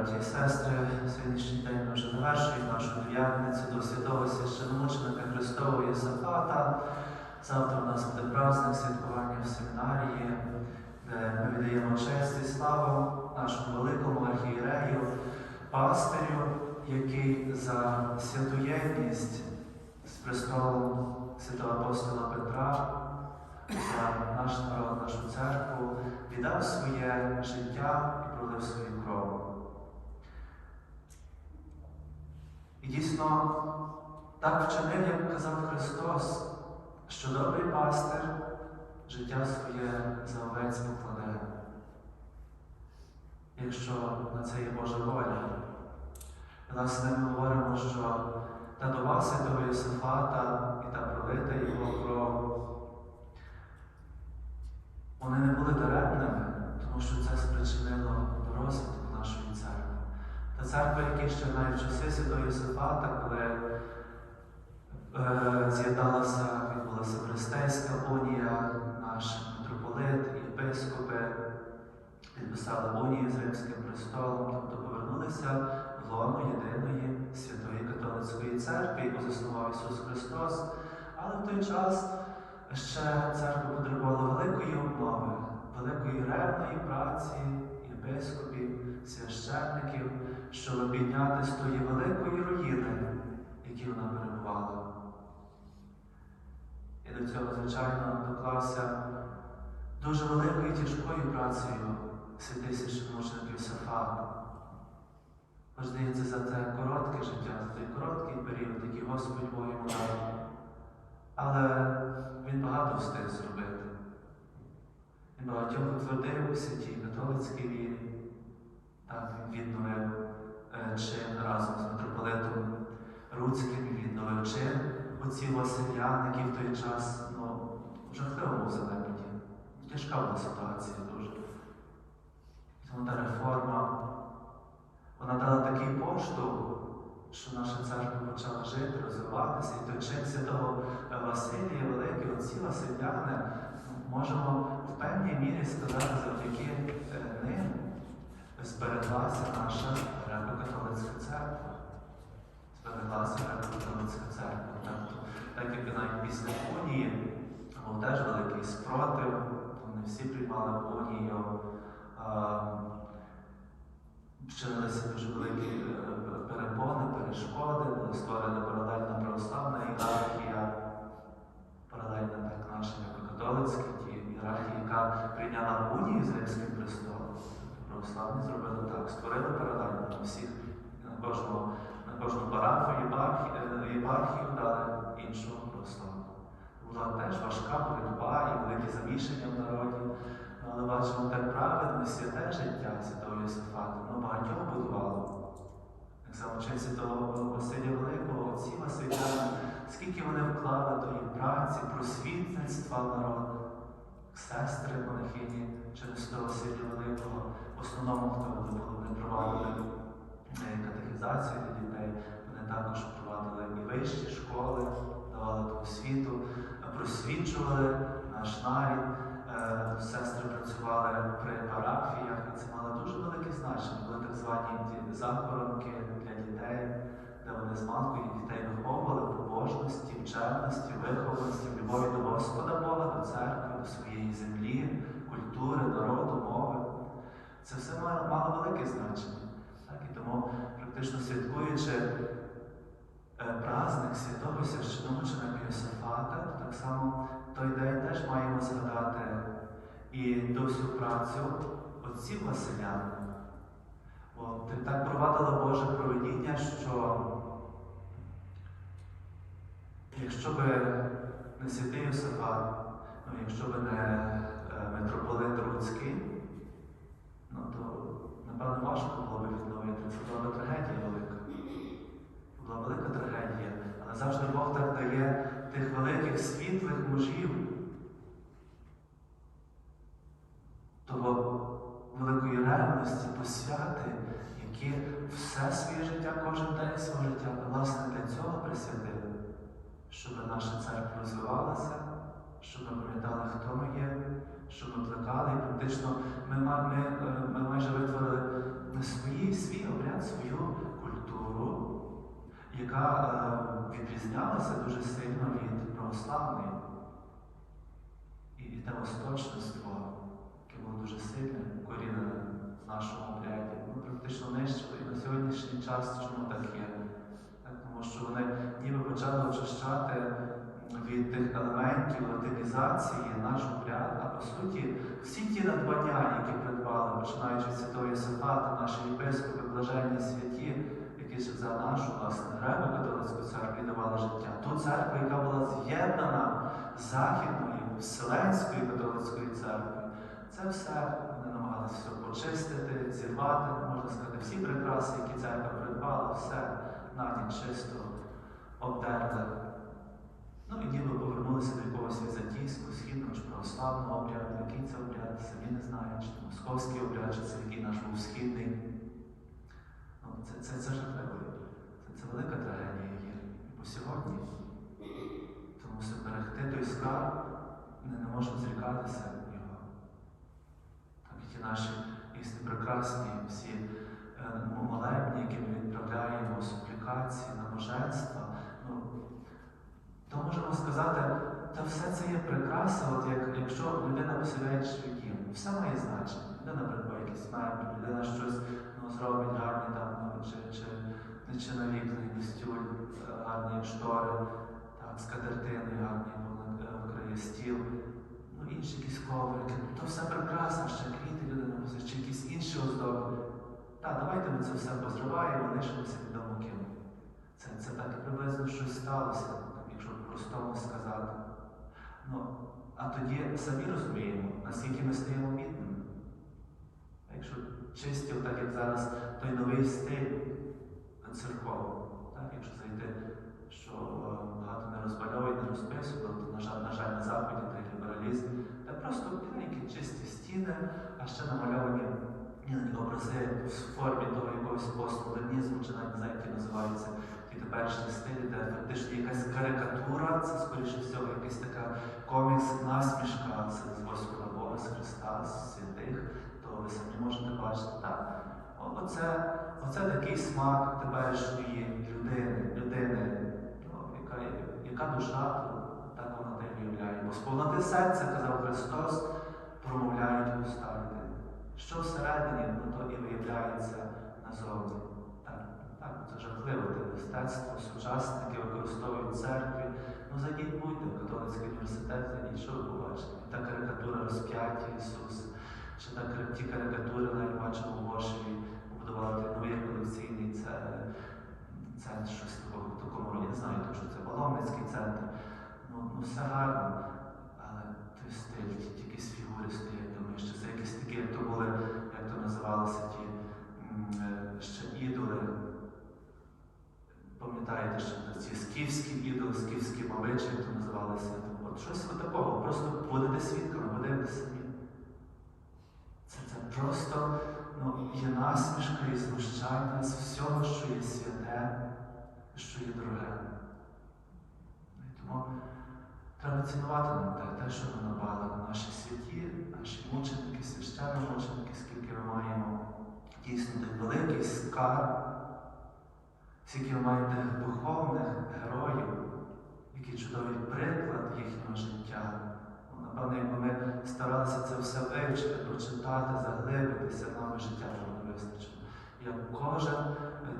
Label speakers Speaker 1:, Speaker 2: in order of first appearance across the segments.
Speaker 1: браті і сестри, сьогоднішній день ми вже завершуємо нашу дев'ятницю до святого священомученика Христового Єсафата. Завтра у нас буде праздник святкування в семінарії, де ми віддаємо честь і славу нашому великому архієрею, пастирю, який за святу єдність з престолом святого апостола Петра, за наш народ, нашу церкву, віддав своє життя і пролив свою кров. І дійсно так вчинив, як казав Христос, що добрий пастир життя своє за овець покладе, якщо на це є Божа воля. Власне, ми говоримо, що та дова святого Йосифата і та пролита його кров, вони не були даремними, тому що це Церква, яка ще навіть в часи святого Йосифата, коли е, з'єдналася, відбулася Бристейська унія, наш митрополит, єпископи підписали унію з Римським престолом, тобто повернулися в лоно єдиної святої католицької церкви, яку заснував Ісус Христос. Але в той час ще церква потребувала великої обнови, великої ревної праці єпископів, священників, щоб підняти з тої великої руїни, в вона перебувала. І до цього, звичайно, доклався дуже великою і тяжкою працею святий священомученик Йосифат. Хоч здається, за це коротке життя, за той короткий період, який Господь Бог йому дав. Але він багато встиг зробити. Він багатьох утвердив у святій католицькій вірі. Він відновив е, чин разом з митрополитом Руцьким, відновив чин оці Василян, які в той час ну, в жахливому занепаді. Тяжка була ситуація дуже. Тому та реформа, вона дала такий поштовх, що наша церква почала жити, розвиватися, і той чин святого Василія, великий, оці Василяни, можемо в певній мірі сказати, завдяки е, ним збереглася наша греко-католицька церква. Збереглася греко-католицька церква. Тобто, так як навіть після унії був теж великий спротив, не всі приймали унію. Вчинилися дуже великі е, перепони, перешкоди, була створена паралельна православна ієрархія, паралельна так наша католицька ієрархія, яка прийняла унію з Римським престолом. Православні зробили так, створили паралельно на всіх, на кожну, на кожну парафію, єпархію, єпархію дали іншого православну. Була теж важка боротьба і великі замішання в народі. Ну, Але бачимо так праведне, святе життя святого Йосифата, воно багатьох будувало. Так само вчить святого Василя Великого, отці Василяни, скільки вони вклали тої праці, просвітництва в народ, сестри монахині через того Василя Великого. В основному, хто були, вони провадили е, катехізацію для дітей, вони також провадили і вищі школи, давали ту освіту, просвічували наш нарід. Е, Сестри працювали при парафіях, і це мало дуже велике значення. Були так звані захоронки для дітей, де вони з малкою дітей виховували побожності, вченості, вихованості, отців Василян. От, ти так провадило Боже проведіння, що якщо би не святий Йосифа, ну, якщо би не е, митрополит Руцький, ну то напевно важко було б відновити. Це була б трагедія велика. церква розвивалася, щоб ми пам'ятали, хто ми є, щоб ми плекали. І практично ми, ми, е, ми майже витворили свої, свій обряд, свою культуру, яка е, відрізнялася дуже сильно від православної і те восточництво. Елементів наш обряд, а по суті, всі ті надбання, які придбали, починаючи від святого Єсифата, наші єпископи, блаженні святі, які ж за нашу власне греко-католицьку церкву і давали життя. Ту церкву, яка була з'єднана з Західною, Вселенською католицькою церквою, це все вони намагалися почистити, зірвати, можна сказати, всі прикраси, які церква придбала, все на ніч чисто обдерли. Ну і ніби повернулися до якогось візантійського, східного чи православного обряду, який це обряд, самі не знають, чи московський обряд, чи це який наш був східний. Ну, це, це, це жахливо. Це, це велика трагедія є. По сьогодні. Тому мусимо берегти той скарб, ми не можемо зрікатися його. Так і наші істи прекрасні, всі е, молебні, які ми відправляємо, суплікації, набоженства. Ну, то можемо сказати, та все це є прикраса, от як, якщо людина поселяє свій дім, все має значення. Людина придбає якісь меблі, людина щось ну, зробить гарні там, ну, чи, чи, чи наліплений костюль, е, гарні штори, так, скатертини гарні вона- е, вкриє стіл, ну інші якісь коврики. То все прекрасно, ще квіти людина носить, чи якісь інші оздоби. Так, давайте ми це все позриваємо, лишимося відомо ким. Це, це так приблизно щось сталося, якщо по-простому сказати. Ну, а тоді самі розуміємо, наскільки ми стаємо бідними. Якщо чисті, так як зараз той новий стиль церковний, якщо зайти, що е, багато не розбальовує, не розписує, то, на жаль, на жаль, на Заході той лібералізм, та просто біленькі чисті стіни, а ще намальовані образи в формі того якогось постмодернізму, чи навіть не знаю, які називаються ті теперішні стилі, де фактично якась карикатура, це скоріше всього якась така комікс, насмішка з Господа Бога, з Христа, з святих, то ви самі можете бачити так. Оце, оце такий смак теперішньої людини, людини, ну, яка, яка душа, то так вона те й виявляє. Бо з повноти серця, казав Христос, промовляють уста людини. Що всередині, ну то і виявляється назовні. Так, так, це жахливо, те мистецтво, сучасники використовують церкві. Ну зайдіть будьте в католицький університет, зайдіть, що ви побачите? Та карикатура розп'яття Ісуса, чи та ті карикатури навіть бачимо в Вошеві, побудувати новий колекційний це- центр, щось такого в такому роді. Не знаю, що це паломницький центр. Ну, ну все гарно, але той стиль, ті, ті якісь фігури стоять, думаю, що це якісь такі, як то були, як то називалися ті м, е, ще ідоли. Пам'ятаєте, що ці скіфські ідоли, скіфські мовичі, як то називалися. От щось от такого, просто будете свідками, подивитися самі. Це, це просто ну, є насмішка знущання з всього, що є святе, що є дороге. І тому треба цінувати нам те, те, що ми набали, наші святі, наші мученики, священномученики, скільки ми маємо дійсно той великий скарб, скільки ми маємо тих духовних героїв, який чудовий приклад їхнього життя. Ну, Напевно, якби ми старалися це все вивчити, прочитати, заглибитися, нам життя того не вистачило. Як кожен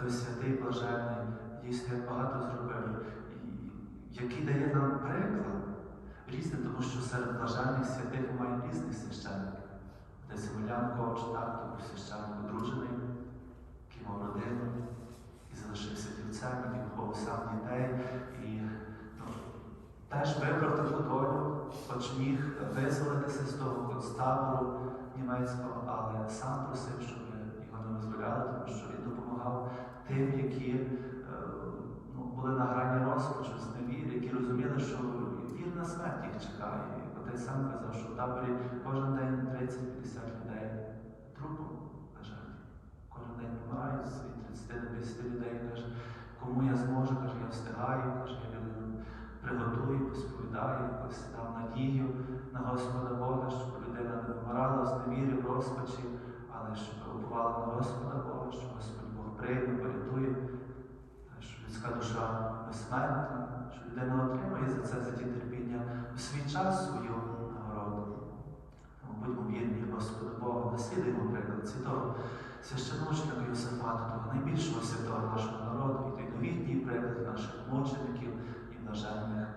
Speaker 1: той святий блаженний дійсно як багато зробив, який дає нам приклад різний, тому що серед блаженних святих маємо різних священників. Десь Емельян Ковач, так, то був священник одружений, який мав родину і залишився дівцем, який виховував сам дітей. І ну, теж вибрав таку долю, хоч міг визволитися з того концтабору німецького, але сам просив, щоб визволяли, тому що він допомагав тим, які е, ну, були на грані розпачу, невіри, які розуміли, що вірна смерть їх чекає. Отець сам казав, що в таборі кожен день 30-50 людей трупом лежать. Кожен день помирають від 30 до 50 людей. Каже, кому я зможу, каже, я встигаю, каже, я людину приготую, посповідаю, якось дав надію на Господа Бога, щоб людина не помирала в зневірі, в розпачі, але щоб уповала на Господа Бога, що Господь Бог прийме, порятує, щоб людська душа знаємо, безсмертна, що людина отримує за це, за ті терпіння у свій час свою нагороду. Будьмо вірні Господу Богу, наслідуємо приклад святого священномученика Йосифата, того найбільшого святого нашого народу, і той новітній приклад наших мучеників і блаженних